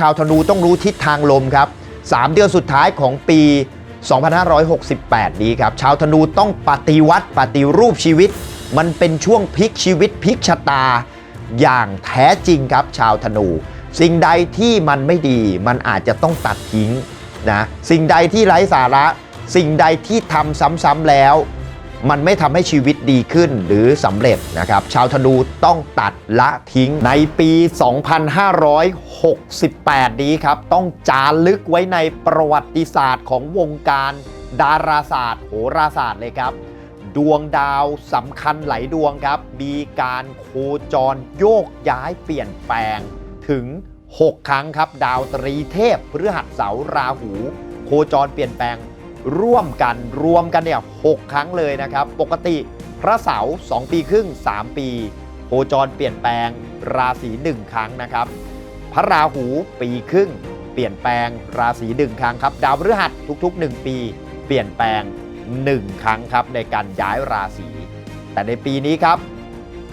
ชาวธนูต้องรู้ทิศทางลมครับ 3 เดือนสุดท้ายของปี 2568 นี้ครับ ชาวธนูต้องปฏิวัติปฏิรูปชีวิต มันเป็นช่วงพลิกชีวิตพลิกชะตา อย่างแท้จริงครับ ชาวธนู สิ่งใดที่มันไม่ดี มันอาจจะต้องตัดทิ้งนะ สิ่งใดที่ไร้สาระ สิ่งใดที่ทำซ้ำๆแล้ว มันไม่ทำให้ชีวิตดีขึ้นหรือสำเร็จนะครับ ชาวธนูต้องตัดละทิ้งในปี 2568 นี้ครับ ต้องจารึกไว้ในประวัติศาสตร์ของวงการดาราศาสตร์โหราศาสตร์เลยครับ ดวงดาวสำคัญหลายดวงครับ มีการโคจรโยกย้ายเปลี่ยนแปลงถึง 6 ครั้งครับ ดาวตรีเทพพฤหัสเสาราหู โคจรเปลี่ยนแปลง ร่วมกันรวมกันเนี่ยหกครั้งเลยนะครับ ปกติพระเสาร์2ปีครึ่ง 3 ปีโคจรเปลี่ยนแปลงราศี 1 ครั้งนะครับ พระราหูปีครึ่ง เปลี่ยนแปลงราศีหนึ่งครั้งครับ ดาวพฤหัสทุก ๆ 1 ปี เปลี่ยนแปลง 1 ครั้งครับในการย้ายราศี แต่ในปีนี้ครับ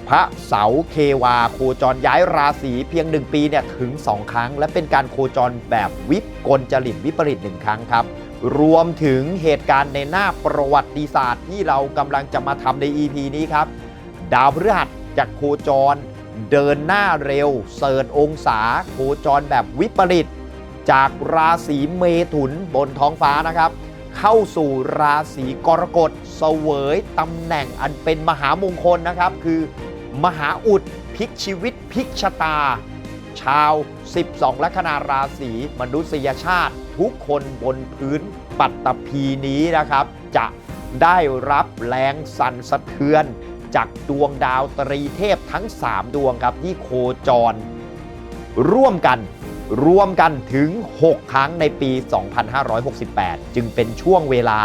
พระเสาเควาโคจรย้ายราศีเพียง 1 ปีเนี่ยถึง 2 ครั้ง และเป็นการโคจรแบบวิปกลจริตวิปริตหนึ่งครั้งครับ รวมถึงเหตุการณ์ในหน้าประวัติศาสตร์ที่เรากำลังจะมาทำใน EP นี้ครับ ดาวพฤหัสจากโคจร เดินหน้าเร็ว เสิร์ชองศา โคจรแบบวิปริต จากราศีเมถุนบนท้องฟ้านะครับ เข้าสู่ราศีกรกฎเสวยตำแหน่งอันเป็นมหามงคลนะครับ คือ มหาอุดพลิกชีวิตพลิกชะตา ชาว 12 ลัคนาราศีมนุษยชาติ ทุกคนบนพื้นปัตตภีนี้นะครับ จะได้รับแรงสั่นสะเทือน จากดวงดาวตรีเทพทั้ง 3 ดวงครับที่โคจร ร่วมกันรวมกันถึง 6 ครั้งในปี 2568 จึงเป็นช่วงเวลา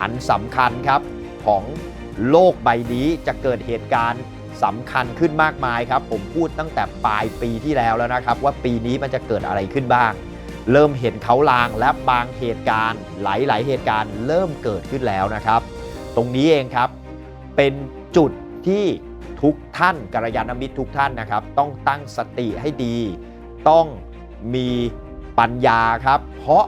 อันสำคัญครับของโลกใบนี้จะเกิดเหตุการณ์ สำคัญขึ้นมากมายครับ ผมพูดตั้งแต่ปลายปีที่แล้วแล้วนะครับ ว่าปีนี้มันจะเกิดอะไรขึ้นบ้าง เริ่มเห็นเขาลางและบางเหตุการณ์ หลาย ๆ เหตุการณ์เริ่มเกิดขึ้นแล้วนะครับ ตรงนี้เองครับ เป็นจุดที่ทุกท่านกัลยาณมิตรทุกท่านนะครับ ต้องตั้งสติให้ดี ต้องมีปัญญาครับ เพราะ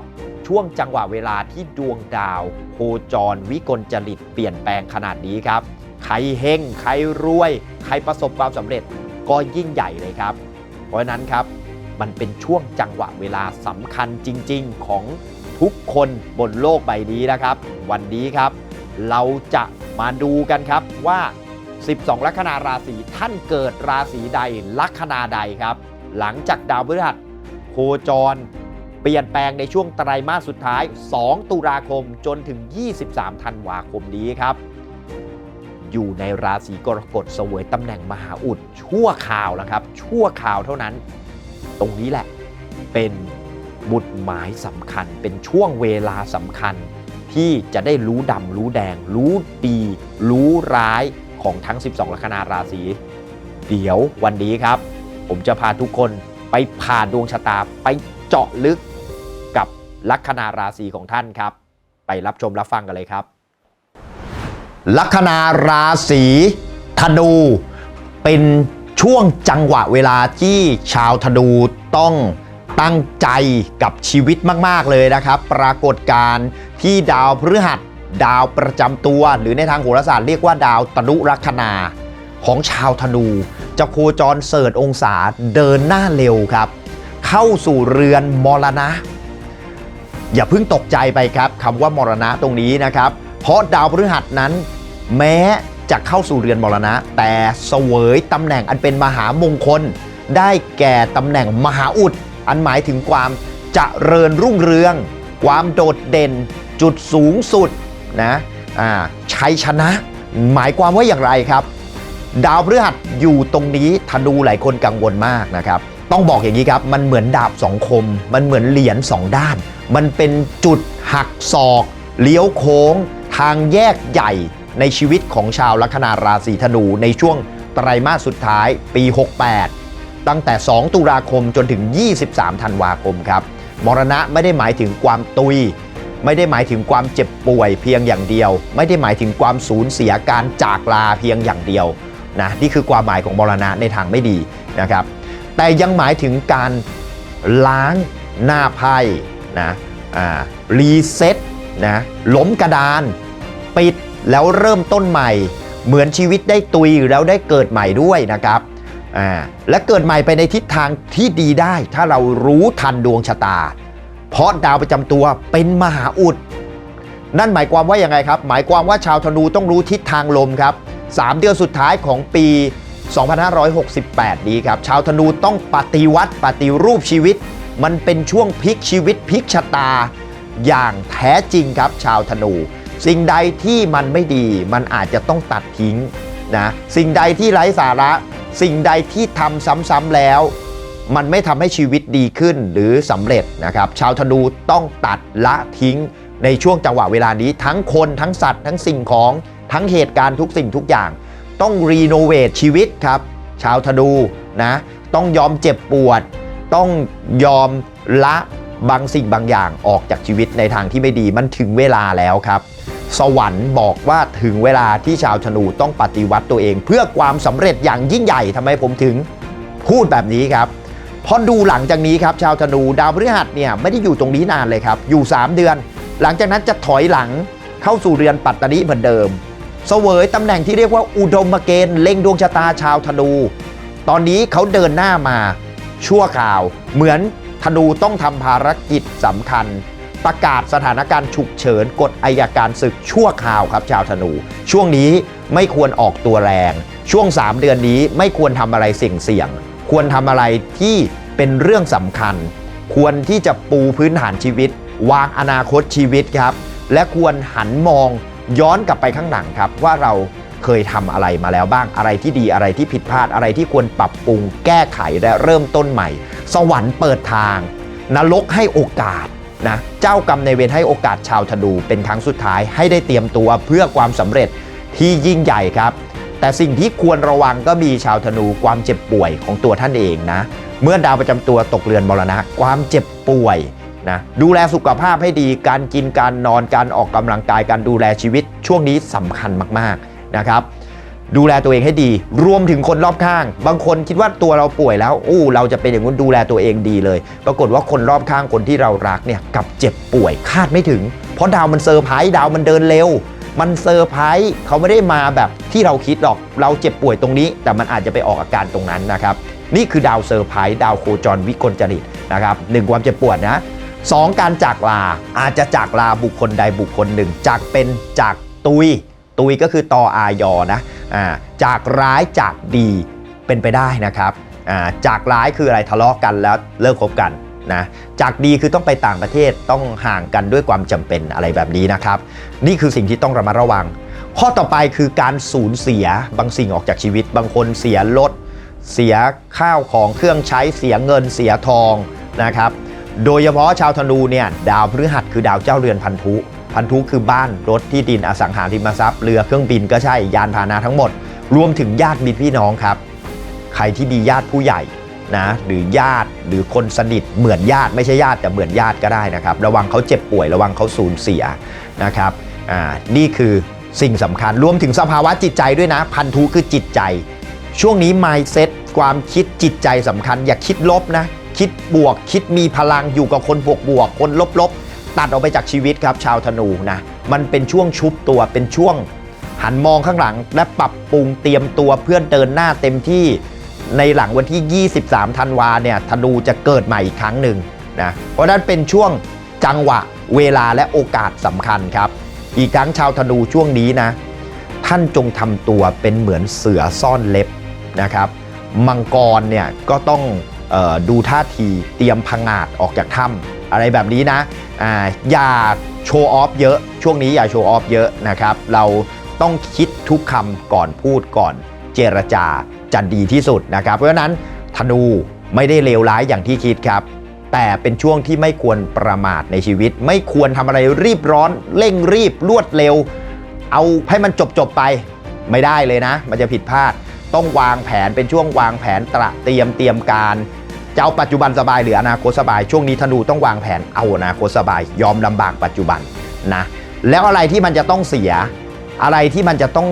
ช่วงจังหวะเวลาที่ดวงดาว โคจรวิกลจริตเปลี่ยนแปลงขนาดนี้ครับ ใครเฮงใครรวย ใครประสบความสำเร็จก็ยิ่งใหญ่เลยครับ เพราะฉะนั้นครับมันเป็นช่วงจังหวะเวลาสำคัญจริง ๆ ของทุกคนบนโลกใบนี้นะครับ วันนี้ครับ เราจะมาดูกันครับว่า 12 ลัคนาราศีท่านเกิดราศีใดลัคนาใดครับ หลังจากดาวพฤหัสโคจร เปลี่ยนแปลงในช่วงไตรมาสสุดท้าย 2 ตุลาคมจนถึง 23 ธันวาคมนี้ครับ อยู่ในราศีกรกฎเสวยตำแหน่งมหาอุด ชั่วข่าวแล้วครับ ชั่วข่าวเท่านั้น ตรงนี้แหละเป็นบุตรหมายสำคัญ เป็นช่วงเวลาสำคัญ ที่จะได้รู้ดำรู้แดง รู้ดี รู้ร้ายของทั้ง 12 ลัคนาราศีเดี๋ยววันนี้ครับ ผมจะพาทุกคนไปผ่านดวงชะตาไปเจาะลึกกับลัคนาราศีของท่านครับ ไปรับชมรับฟังกันเลยครับ ลัคนาราศีธนู เป็นช่วงจังหวะเวลาที่ชาวธนูต้องตั้งใจกับชีวิตมาก ๆ เลยนะครับ ปรากฏการณ์ที่ดาวพฤหัส ดาวประจำตัว หรือในทางโหราศาสตร์เรียกว่าดาวตนุลัคนาของชาวธนูจะโคจรเสิร์ชองศาเดินหน้าเร็วครับ เข้าสู่เรือนมรณะ อย่าเพิ่งตกใจไปครับคำว่ามรณะตรงนี้นะครับ เพราะดาวพฤหัสนั้น แม้จะเข้าสู่เรือนมรณะ แต่เสวยตำแหน่งอันเป็นมหามงคล ได้แก่ตำแหน่งมหาอุด อันหมายถึงความจเจริญรุ่งเรือง ความโดดเด่น จุดสูงสุดนะชัยชนะ หมายความว่าอย่างไรครับ ดาวพฤหัสอยู่ตรงนี้ธนูหลายคนกังวลมากนะครับ ต้องบอกอย่างนี้ครับ มันเหมือนดาบสองคม มันเหมือนเหรียญสองด้าน มันเป็นจุดหักศอก เลี้ยวโค้ง ทางแยกใหญ่ในชีวิตของชาวลัคนาราศีธนูในช่วงไตรมาสสุดท้ายปี 68 ตั้งแต่ 2 ตุลาคมจนถึง 23 ธันวาคมครับ มรณะไม่ได้หมายถึงความตุย ไม่ได้หมายถึงความเจ็บป่วยเพียงอย่างเดียว ไม่ได้หมายถึงความสูญเสียการจากลาเพียงอย่างเดียวนะนี่คือความหมายของมรณะในทางไม่ดีนะครับ แต่ยังหมายถึงการล้างหน้าไพ่นะอ่ารีเซ็ตนะล้มกระดาน ปิดแล้วเริ่มต้นใหม่ เหมือนชีวิตได้ตุยแล้วได้เกิดใหม่ด้วยนะครับอ่าและเกิดใหม่ไปในทิศทางที่ดีได้ ถ้าเรารู้ทันดวงชะตา เพราะดาวประจำตัวเป็นมหาอุด นั่นหมายความว่ายังไงครับ หมายความว่าชาวธนูต้องรู้ทิศทางลมครับ3เดือนสุดท้ายของปี 2568 นี้ครับ ชาวธนูต้องปฏิวัติปฏิรูปชีวิต มันเป็นช่วงพลิกชีวิตพลิกชะตา อย่างแท้จริงครับชาวธนู สิ่งใดที่มันไม่ดี มันอาจจะต้องตัดทิ้งนะสิ่งใดที่ไร้สาระ สิ่งใดที่ทำซ้ำๆแล้ว มันไม่ทำให้ชีวิตดีขึ้นหรือสำเร็จนะครับ ชาวธนูต้องตัดละทิ้งในช่วงจังหวะเวลานี้ ทั้งคนทั้งสัตว์ ทั้งสิ่งของทั้งเหตุการณ์ทุกสิ่งทุกอย่าง ต้องรีโนเวทชีวิตครับ ชาวธนูนะต้องยอมเจ็บปวด ต้องยอมละบางสิ่งบางอย่างออกจากชีวิตในทางที่ไม่ดีมันถึงเวลาแล้วครับ สวรรค์บอกว่าถึงเวลาที่ชาวธนูต้องปฏิวัติตัวเอง เพื่อความสำเร็จอย่างยิ่งใหญ่ทำไมผมถึงพูดแบบนี้ครับพอดูหลังจากนี้ครับชาวธนูดาวพฤหัสเนี่ยไม่ได้อยู่ตรงนี้นานเลยครับ อยู่ 3 เดือน หลังจากนั้นจะถอยหลังเข้าสู่เรือนปัตตานิเหมือนเดิมเสวยตำแหน่งที่เรียกว่าอุดมเกณฑ์เล็งดวงชะตาชาวธนู ตอนนี้เขาเดินหน้ามาชั่วคราว เหมือนธนูต้องทำภารกิจสำคัญ ประกาศสถานการณ์ฉุกเฉินกฎอายการศึกชั่วคราวครับชาวธนู ช่วงนี้ไม่ควรออกตัวแรง ช่วง 3 เดือนนี้ไม่ควรทำอะไรเสี่ยง ควรทำอะไรที่เป็นเรื่องสำคัญ ควรที่จะปูพื้นฐานชีวิต วางอนาคตชีวิตครับ และควรหันมองย้อนกลับไปข้างหลังครับ ว่าเราเคยทำอะไรมาแล้วบ้างอะไรที่ดีอะไรที่ผิดพลาดอะไรที่ควรปรับปรุง แก้ไขและเริ่มต้นใหม่ สวรรค์เปิดทาง นรกให้โอกาส นะเจ้ากรรมในเวรให้โอกาสชาวธนูเป็นครั้งสุดท้ายให้ได้เตรียมตัวเพื่อความสำเร็จที่ยิ่งใหญ่ครับ แต่สิ่งที่ควรระวังก็มีชาวธนูความเจ็บป่วยของตัวท่านเองนะ เมื่อดาวประจำตัวตกเรือนมรณะ ความเจ็บป่วยนะดูแลสุขภาพให้ดีการกินการนอนการออกกำลังกายการดูแลชีวิตช่วงนี้สำคัญมากๆนะครับ ดูแลตัวเองให้ดี รวมถึงคนรอบข้าง บางคนคิดว่าตัวเราป่วยแล้ว อู้ เราจะเป็นอย่างนู้นดูแลตัวเองดีเลย ปรากฏว่าคนรอบข้างคนที่เรารักเนี่ยกับเจ็บป่วยคาดไม่ถึง เพราะดาวมันเซอร์ไพรส์ดาวมันเดินเร็ว มันเซอร์ไพรส์เขาไม่ได้มาแบบที่เราคิดหรอก เราเจ็บป่วยตรงนี้ แต่มันอาจจะไปออกอาการตรงนั้นนะครับ นี่คือดาวเซอร์ไพรส์ดาวโคจรวิกลจริตนะครับหนึ่งความเจ็บปวดนะสองการจากลาอาจจะจากลาบุคคลใดบุคคลหนึ่งจากเป็นจากตุยตุยก็คือตออายอนะ จากร้ายจากดีเป็นไปได้นะครับ จากร้ายคืออะไรทะเลาะกันแล้วเลิกคบกันนะจากดีคือต้องไปต่างประเทศต้องห่างกันด้วยความจำเป็นอะไรแบบนี้นะครับ นี่คือสิ่งที่ต้องระมัดระวัง ข้อต่อไปคือการสูญเสียบางสิ่งออกจากชีวิต บางคนเสียรถเสียข้าวของเครื่องใช้เสียเงินเสียทองนะครับ โดยเฉพาะชาวธนูเนี่ยดาวพฤหัสคือดาวเจ้าเรือนพันธุ พันธุคือบ้านรถที่ดินอสังหาริมทรัพย์เรือเครื่องบินก็ใช่ยานพาหนะทั้งหมด รวมถึงญาติมิตรพี่น้องครับ ใครที่มีญาติผู้ใหญ่นะหรือญาติหรือคนสนิทเหมือนญาติไม่ใช่ญาติแต่เหมือนญาติก็ได้นะครับ ระวังเขาเจ็บป่วยระวังเขาสูญเสียนะครับอ่านี่คือสิ่งสำคัญรวมถึงสภาวะจิตใจด้วยนะ พันธุคือจิตใจ ช่วงนี้ mindset ความคิดจิตใจสำคัญ อย่าคิดลบนะ คิดบวกคิดมีพลังอยู่กับคนบวกบวกคนลบลบ ตัดออกไปจากชีวิตครับชาวธนูนะมันเป็นช่วงชุบตัวเป็นช่วงหันมองข้างหลัง และปรับปรุงเตรียมตัวเพื่อเดินหน้าเต็มที่ในหลังวันที่ 23 ธันวาเนี่ยธนูจะเกิดใหม่อีกครั้งหนึ่งนะเพราะนั้นเป็นช่วงจังหวะเวลาและโอกาสสำคัญครับ อีกทั้งชาวธนูช่วงนี้นะ ท่านจงทำตัวเป็นเหมือนเสือซ่อนเล็บนะครับ มังกรเนี่ยก็ต้องออดูท่าทีเตรียมพังอาจออกจากถ้ำอะไรแบบนี้นะ ออย่าโชว์ออฟเยอะช่วงนี้อย่าโชว์ออฟเยอะนะครับ เราต้องคิดทุกคำก่อนพูดก่อนเจรจาจะดีที่สุดนะครับ เพราะฉะนั้นธนูไม่ได้เลวร้ายอย่างที่คิดครับ แต่เป็นช่วงที่ไม่ควรประมาทในชีวิต ไม่ควรทำอะไรรีบร้อน เร่งรีบรวดเร็ว เอาให้มันจบจบไปไม่ได้เลยนะ มันจะผิดพลาด ต้องวางแผนเป็นช่วงวางแผนตระเตรียมเตรียมการ จะเอาปัจจุบันสบายหรืออนาคตสบายช่วงนี้ธนูต้องวางแผนเอาอนาคตสบาย ยอมลำบากปัจจุบันนะแล้วอะไรที่มันจะต้องเสีย อะไรที่มันจะต้อง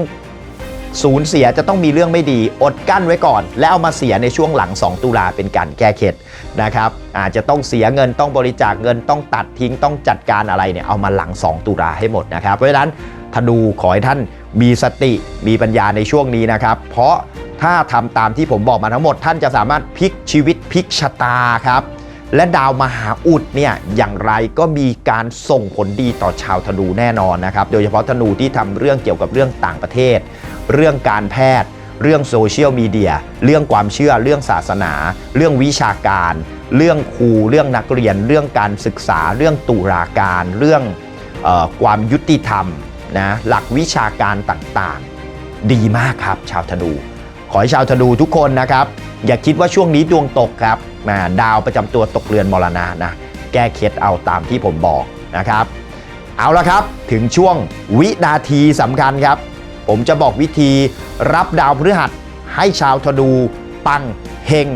สูญเสียจะต้องมีเรื่องไม่ดี อดกั้นไว้ก่อน แล้วเอามาเสียในช่วงหลัง 2 ตุลาเป็นการแก้เคล็ดนะครับอาจจะต้องเสียเงินต้องบริจาคเงินต้องตัดทิ้งต้องจัดการอะไรเนี่ยเอามาหลัง 2 ตุลาให้หมดนะครับเพราะฉะนั้นธนูขอให้ท่าน มีสติมีปัญญาในช่วงนี้นะครับ เพราะถ้าทำตามที่ผมบอกมาทั้งหมด ท่านจะสามารถพลิกชีวิตพลิกชะตาครับ และดาวมหาอุดเนี่ยอย่างไรก็มีการส่งผลดีต่อชาวธนูแน่นอนนะครับ โดยเฉพาะธนูที่ทำเรื่องเกี่ยวกับเรื่องต่างประเทศ เรื่องการแพทย์ เรื่องโซเชียลมีเดียเรื่องความเชื่อ เรื่องศาสนา เรื่องวิชาการ เรื่องครูเรื่องนักเรียน เรื่องการศึกษา เรื่องตุลาการ เรื่องออความยุติธรรม นะหลักวิชาการต่างๆ ดีมากครับชาวธนู ขอให้ชาวธนูทุกคนนะครับ อย่าคิดว่าช่วงนี้ดวงตกครับมาดาวประจำตัวตกเรือนมรณะนะแก้เคล็ดเอาตามที่ผมบอกนะครับ เอาละครับถึงช่วงวินาทีสำคัญครับ ผมจะบอกวิธีรับดาวพฤหัสให้ชาวธนูปังเฮง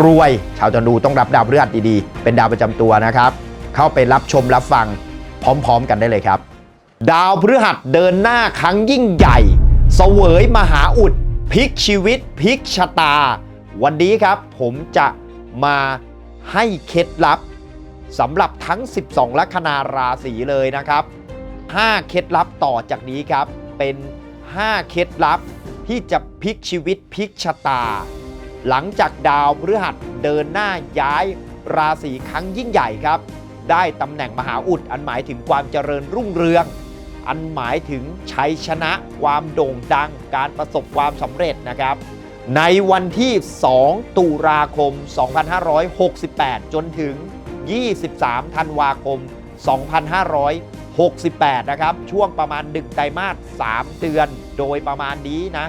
รวย ชาวธนูต้องรับดาวพฤหัสดีๆ เป็นดาวประจำตัวนะครับ เข้าไปรับชมรับฟังพร้อมๆ กันได้เลยครับ ดาวพฤหัสเดินหน้าครั้งยิ่งใหญ่เสวยมหาอุดพลิกชีวิตพลิกชะตา วันนี้ครับผมจะมาให้เคล็ดลับสำหรับทั้ง 12 ลัคนาราศีเลยนะครับ 5 เคล็ดลับต่อจากนี้ครับ เป็น 5 เคล็ดลับที่จะพลิกชีวิตพลิกชะตา หลังจากดาวพฤหัสเดินหน้าย้ายราศีครั้งยิ่งใหญ่ครับ ได้ตำแหน่งมหาอุดอันหมายถึงความเจริญรุ่งเรือง อันหมายถึงชัยชนะความโด่งดังการประสบความสำเร็จนะครับ ในวันที่ 2 ตุลาคม 2568 จนถึง 23 ธันวาคม 2568 นะครับ ช่วงประมาณ1ไตรมาส 3 เดือน โดยประมาณนี้นะ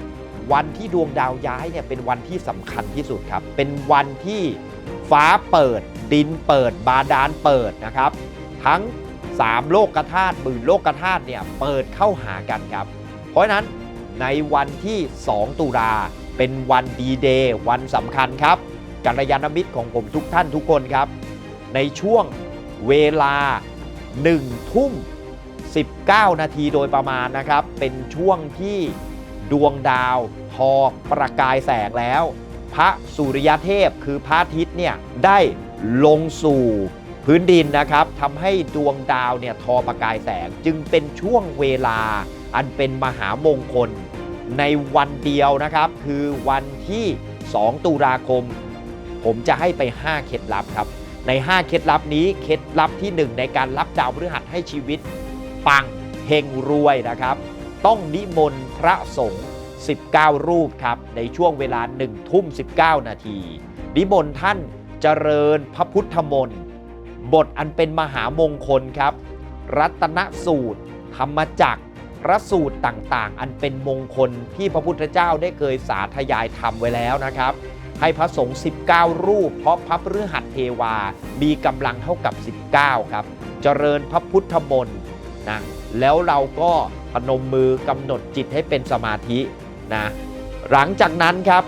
วันที่ดวงดาวย้ายเนี่ยเป็นวันที่สำคัญที่สุดครับ เป็นวันที่ฟ้าเปิด ดินเปิด บาดาลเปิดนะครับ ทั้ง 3โลกธาตุหมื่นโลกธาตุเนี่ยเปิดเข้าหากันครับ เพราะฉะนั้นในวันที่ 2 ตุลาเป็นวันดีเดย์วันสำคัญครับกัลยาณมิตรของผมทุกท่านทุกคนครับ ในช่วงเวลา 1 ทุ่ม 19 นาทีโดยประมาณนะครับ เป็นช่วงที่ดวงดาวทอประกายแสงแล้ว พระสุริยเทพคือพระอาทิตย์เนี่ยได้ลงสู่ พื้นดินนะครับทำให้ดวงดาวเนี่ยทอประกายแสง จึงเป็นช่วงเวลาอันเป็นมหามงคล ในวันเดียวนะครับ คือวันที่ 2 ตุลาคม ผมจะให้ไป 5 เคล็ดลับครับ ใน 5 เคล็ดลับนี้เคล็ดลับที่ 1 ในการรับดาวพฤหัสให้ชีวิต ปังเฮงรวยนะครับ ต้องนิมนต์พระสงฆ์19 รูปครับในช่วงเวลา1ทุ่ม19 นาทีนิมนต์ท่านเจริญพระพุทธมนต์ บทอันเป็นมหามงคลครับ รัตนสูตร ธรรมจักรพระสูตรต่างๆ อันเป็นมงคลที่พระพุทธเจ้าได้เคยสาธยายทำไว้แล้วนะครับ ให้พระสงฆ์ 19 รูป เพราะพระพฤหัสเทวา มีกำลังเท่ากับ 19 ครับ เจริญพระพุทธมนต์นะแล้วเราก็พนมมือกำหนดจิตให้เป็นสมาธินะหลังจากนั้นครับ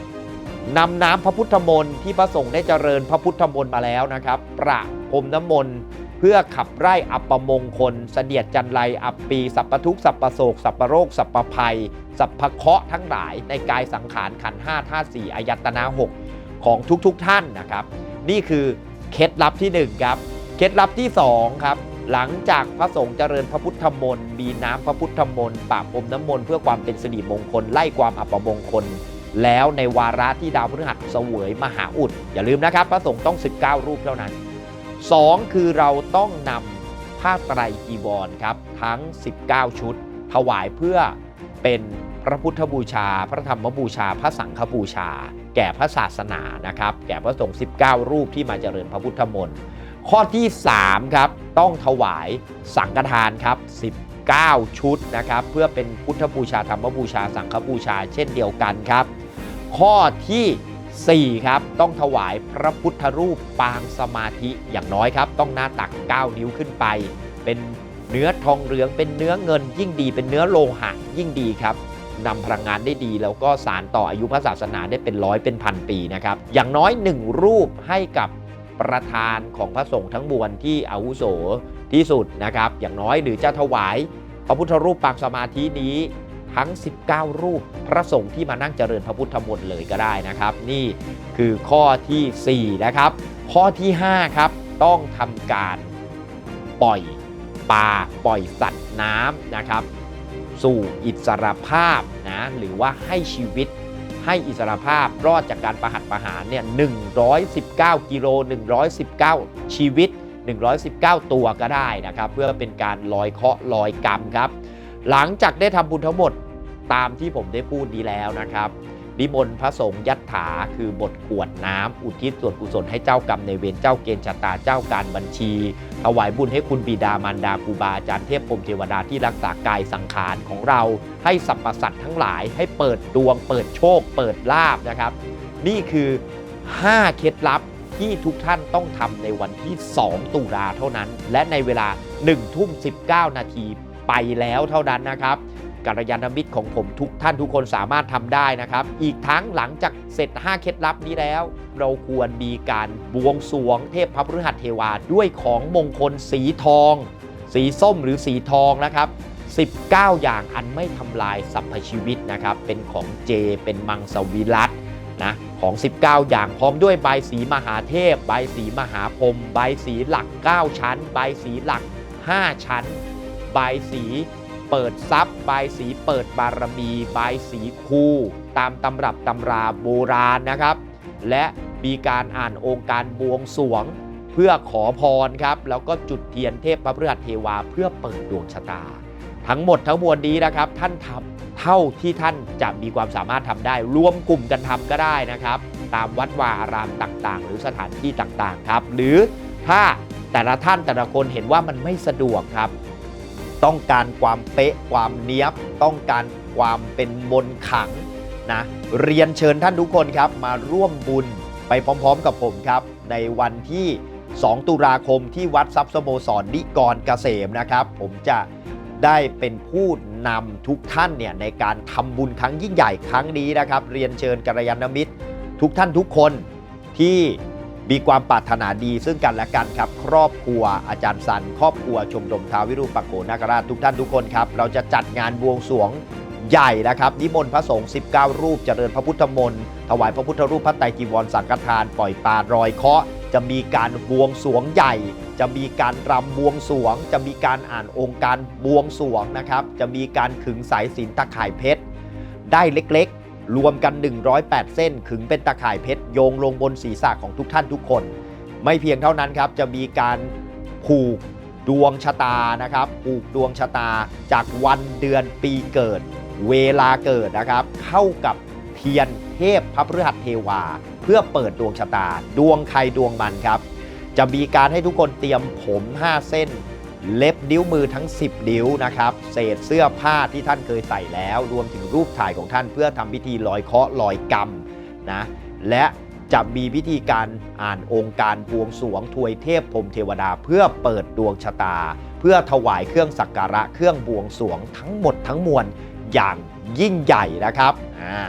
นำน้ำพระพุทธมนต์ที่พระสงฆ์ได้เจริญพระพุทธมนต์มาแล้วนะครับ ประ พรมน้ำมนต์เพื่อขับไล่อัปมงคล เสดียดจันไรอัปปีสัพพทุกสัพพโศกสัพพโรคสัพพภัย สัพพเคราะห์ทั้งหลายในกายสังขารขันห้าธาตุสี่อายตนะหกของทุกๆทท่านนะครับ นี่คือเคล็ดลับที่หนึ่งครับ เคล็ดลับที่สองครับ หลังจากพระสงฆ์เจริญพระพุทธมนต์มีน้ำพระพุทธมนต์ปะพรมน้ำมนต์เพื่อความเป็นสิริมงคลไล่ความอัปมงคล แล้วในวาระที่ดาวพฤหัสเสวยมหาอุด อย่าลืมนะครับ พระสงฆ์ต้อง 19 รูปเท่านั้น 2 คือเราต้องนำผ้าไตรจีวรครับทั้ง 19 ชุด ถวายเพื่อเป็นพระพุทธบูชา พระธรรมบูชา พระสังฆบูชา แก่พระศาสนานะครับ แก่พระสงฆ์19 รูปที่มาเจริญพระพุทธมนต์ข้อที่3ครับต้องถวายสังฆทานครับ19 ชุดนะครับ เพื่อเป็นพุทธบูชาธรรมบูชาสังฆบูชาเช่นเดียวกันครับ ข้อที่ 4ครับต้องถวายพระพุทธรูปปางสมาธิอย่างน้อยครับ ต้องหน้าตัก 9 นิ้วขึ้นไป เป็นเนื้อทองเหลืองเป็นเนื้อเงินยิ่งดี เป็นเนื้อโลหะยิ่งดีครับนำพลังงานได้ดี แล้วก็สารต่ออายุพระศาสนาได้เป็นร้อยเป็นพันปีนะครับอย่างน้อย 1 รูปให้กับประธานของพระสงฆ์ทั้งมวลที่อาวุโสที่สุดนะครับ อย่างน้อยหรือจะถวายพระพุทธรูปปางสมาธินี้ ทั้ง 19 รูปพระสงฆ์ที่มานั่งเจริญพระพุทธมนต์เลยก็ได้นะครับ นี่คือข้อที่ 4 นะครับ ข้อที่ 5 ครับ ต้องทำการปล่อยปลาปล่อยสัตว์น้ำนะครับ สู่อิสรภาพนะหรือว่าให้ชีวิตให้อิสรภาพรอดจากการประหัตประหารเนี่ย 119 กิโล 119 ชีวิต 119 ตัวก็ได้นะครับ เพื่อเป็นการลอยเคาะลอยกรรมครับ หลังจากได้ทำบุญทั้งหมดตามที่ผมได้พูดดีแล้วนะครับนิมนต์พระสงฆ์ยัตถาคือบทกวดน้ำอุทิศส่วนกุศลให้เจ้ากรรมในเวรเจ้าเกณฑ์ชะตาเจ้าการบัญชี ถวายบุญให้คุณบิดามารดาครูบาอาจารย์เทพพรมเทวดาที่รักษากายสังขารของเรา ให้สรรพสัตว์ทั้งหลายให้เปิดดวง เปิดโชค เปิดลาบนะครับ นี่คือ 5 เคล็ดลับที่ทุกท่านต้องทำในวันที่ 2 ตุลาเท่านั้น และในเวลา1ทุ่ม19 นาที ไปแล้วเท่านั้นนะครับกัลยาณมิตรของผมทุกท่านทุกคนสามารถทำได้นะครับ อีกทั้งหลังจากเสร็จ 5 เคล็ดลับนี้แล้ว เราควรมีการบวงสรวงเทพพระพฤหัสเทวาด้วยของมงคลสีทอง สีส้มหรือสีทองนะครับ19 อย่างอันไม่ทำลายสรรพชีวิตนะครับ เป็นของเจ เป็นมังสวิรัตนะของ 19 อย่างพร้อมด้วยใบสีมหาเทพ ใบสีมหาพรมใบสีหลัก 9 ชั้น ใบสีหลัก 5 ชั้น บายสีเปิดทรัพย์ใบายสีเปิดบารมีใบายสีคูตามตำรับตำราโบราณนะครับ และมีการอ่านองค์การบวงสรวง เพื่อขอพรครับ แล้วก็จุดเทียนเทพพระพฤหัสเทวาเพื่อเปิดดวงชะตา ทั้งหมดทั้งมวลนี้นะครับ ท่านทำเท่าที่ท่านจะมีความสามารถทำได้ รวมกลุ่มกันทำก็ได้นะครับ ตามวัดวาอารามต่างๆ หรือสถานที่ต่างๆครับ หรือถ้าแต่ละท่านแต่ละคนเห็นว่ามันไม่สะดวกครับ ต้องการความเป๊ะความเนี้ยบ ต้องการความเป็นมนขังนะเรียนเชิญท่านทุกคนครับมาร่วมบุญไปพร้อมๆกับผมครับ ในวันที่ 2 ตุลาคมที่วัดทรัพย์สโมสรนิกรเกษมนะครับ ผมจะได้เป็นผู้นำทุกท่านเนี่ยในการทำบุญครั้งยิ่งใหญ่ครั้งนี้นะครับ เรียนเชิญกัลยาณมิตร ทุกท่านทุกคนที่ มีความปรารถนาดีซึ่งกันและกันครับ ครอบครัวอาจารย์สัน ครอบครัวชมรมท้าววิรูปักโขนาคราชทุกท่านทุกคนครับ เราจะจัดงานบวงสรวงใหญ่นะครับ นิมนต์พระสงฆ์ 19 รูป เจริญพระพุทธมนต์ ถวายพระพุทธรูปพระไตรจีวรสังฆทาน ปล่อยปลารอยเคาะ จะมีการบวงสรวงใหญ่ จะมีการรำบวงสรวง จะมีการอ่านองค์การบวงสรวงนะครับ จะมีการขึงสายสินตะข่ายเพชร ได้เล็กๆ รวมกัน 108 เส้น ขึงเป็นตะข่ายเพชรโยงลงบนศีรษะของทุกท่านทุกคน ไม่เพียงเท่านั้นครับ จะมีการผูกดวงชะตานะครับผูกดวงชะตาจากวันเดือนปีเกิด เวลาเกิดนะครับ เข้ากับเทียนเทพพระพฤหัสเทวา เพื่อเปิดดวงชะตา ดวงใครดวงมันครับ จะมีการให้ทุกคนเตรียมผม 5 เส้น เล็บนิ้วมือทั้ง 10 นิ้วนะครับ เศษเสื้อผ้าที่ท่านเคยใส่แล้ว รวมถึงรูปถ่ายของท่านเพื่อทำพิธีลอยเคาะลอยกรรมนะ และจะมีพิธีการอ่านองค์การบวงสรวงทวยเทพพรมเทวดาเพื่อเปิดดวงชะตา เพื่อถวายเครื่องสักการะเครื่องบวงสรวงทั้งหมดทั้งมวลอย่างยิ่งใหญ่นะครับอ่า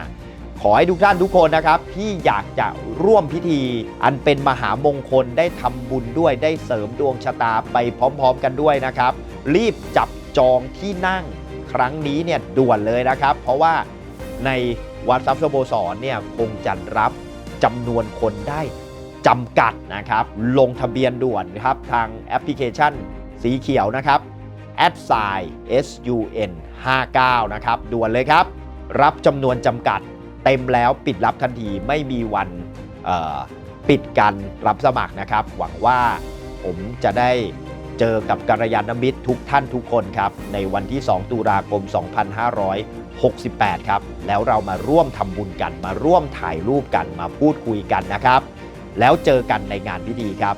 ขอให้ทุกท่านทุกคนนะครับ ที่อยากจะร่วมพิธี อันเป็นมหามงคลได้ทำบุญด้วยได้เสริมดวงชะตาไปพร้อม ๆ กันด้วยนะครับ รีบจับจองที่นั่งครั้งนี้เนี่ยด่วนเลยนะครับ เพราะว่าในวัดทรัพย์สโมสรเนี่ยคงจะรับจำนวนคนได้จำกัดนะครับ ลงทะเบียนด่วนครับ ทางแอปพลิเคชันสีเขียวนะครับแอดไซ sun 59 นะครับ ด่วนเลยครับ รับจำนวนจำกัด เต็มแล้วปิดรับทันทีไม่มีวันปิดการรับสมัครนะครับ หวังว่าผมจะได้เจอกับกัลยาณมิตรทุกท่านทุกคนครับ ในวันที่ 2 ตุลาคม 2568 ครับ แล้วเรามาร่วมทำบุญกัน มาร่วมถ่ายรูปกันมาพูดคุยกันนะครับ แล้วเจอกันในงานพิธีครับ